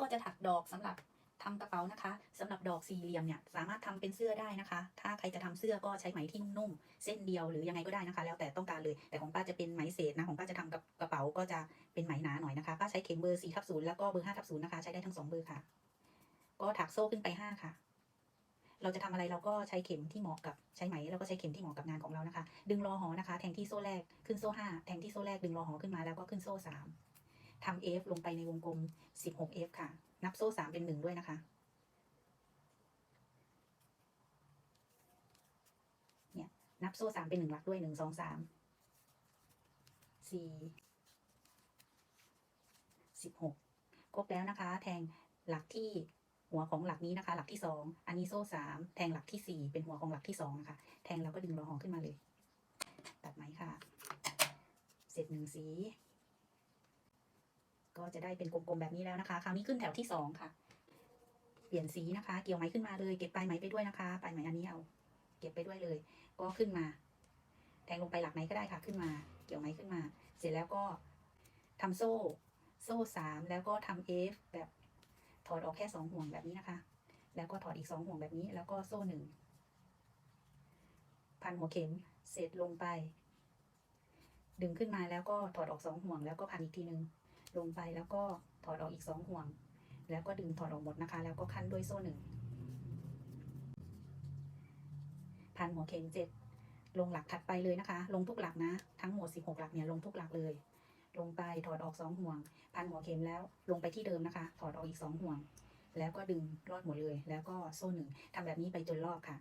ก็จะถักดอกสำหรับทำกระเป๋านะคะสำหรับดอกสี่เหลี่ยมเนี่ยสามารถทำเป็นเสื้อได้นะคะ ถ้าใครจะทำเสื้อก็ใช้ไหมที่นุ่มเส้นเดียวหรือยังไงก็ได้นะคะ แล้วแต่ต้องการเลยแต่ของป้าจะเป็นไหมเศษนะของป้าจะทำกับกระเป๋าก็จะเป็นไหมหนาหน่อยนะคะป้าใช้เข็มเบอร์สี่ทับศูนย์แล้วก็เบอร์ห้าทับศูนย์นะคะ ใช้ได้ทั้งสองเบอร์ค่ะ ก็ถักโซ่ขึ้นไปห้าค่ะ เราจะทำอะไรเราก็ใช้เข็มที่เหมาะกับใช้ไหมแล้วก็ใช้เข็มที่เหมาะกับงานของเรานะคะ ดึงรอหอนะคะ แทงที่โซ่แรกขึ้นโซ่ห้าแทงที่โซ่แรกดึงรอหอขึ้นมาแล้วก็ขึ้นโซ่สาม ทำ F ลงไปในวงกลม16 F ค่ะ นับโซ่สามเป็นหนึ่งด้วยนะคะ เนี่ย นับโซ่สามเป็นหนึ่งหลักด้วยหนึ่งสองสามสี่สิบหกครบแล้วนะคะ แทงหลักที่หัวของหลักนี้นะคะ หลักที่สองอันนี้โซ่สามแทงหลักที่สี่เป็นหัวของหลักที่สองนะคะ แทงแล้วก็ดึงรอหอขึ้นมาเลย ตัดไหมค่ะ เสร็จหนึ่งสี ก็จะได้เป็นกลมๆแบบนี้แล้วนะคะ คราวนี้ขึ้นแถวที่สองค่ะ เปลี่ยนสีนะคะ เกี่ยวไหมขึ้นมาเลย เก็บปลายไหมไปด้วยนะคะ ปลายไหมอันนี้เอา เก็บไปด้วยเลย ก็ขึ้นมา แทงลงไปหลักไหนก็ได้ค่ะ ขึ้นมา เกี่ยวไหมขึ้นมา เสร็จแล้วก็ทำโซ่ โซ่สามแล้วก็ทำเอฟแบบถอดออกแค่สองห่วงแบบนี้นะคะ แล้วก็ถอดอีกสองห่วงแบบนี้ แล้วก็โซ่หนึ่งพันหัวเข็ม เสร็จลงไป ดึงขึ้นมาแล้วก็ถอดออกสองห่วงแล้วก็พันอีกทีหนึ่ง ลงไปแล้วก็ถอดออกอีกสองห่วง แล้วก็ดึงถอดออกหมดนะคะ แล้วก็คั้นด้วยโซ่หนึ่งพันหัวเข็มเจ็ดลงหลักถัดไปเลยนะคะ ลงทุกหลักนะ ทั้งหมดสิบหกหลักเนี่ยลงทุกหลักเลย ลงไปถอดออกสองห่วง พันหัวเข็มแล้วลงไปที่เดิมนะคะ ถอดออกอีกสองห่วง แล้วก็ดึงรอดหมดเลย แล้วก็โซ่หนึ่งทำแบบนี้ไปจนรอบค่ะ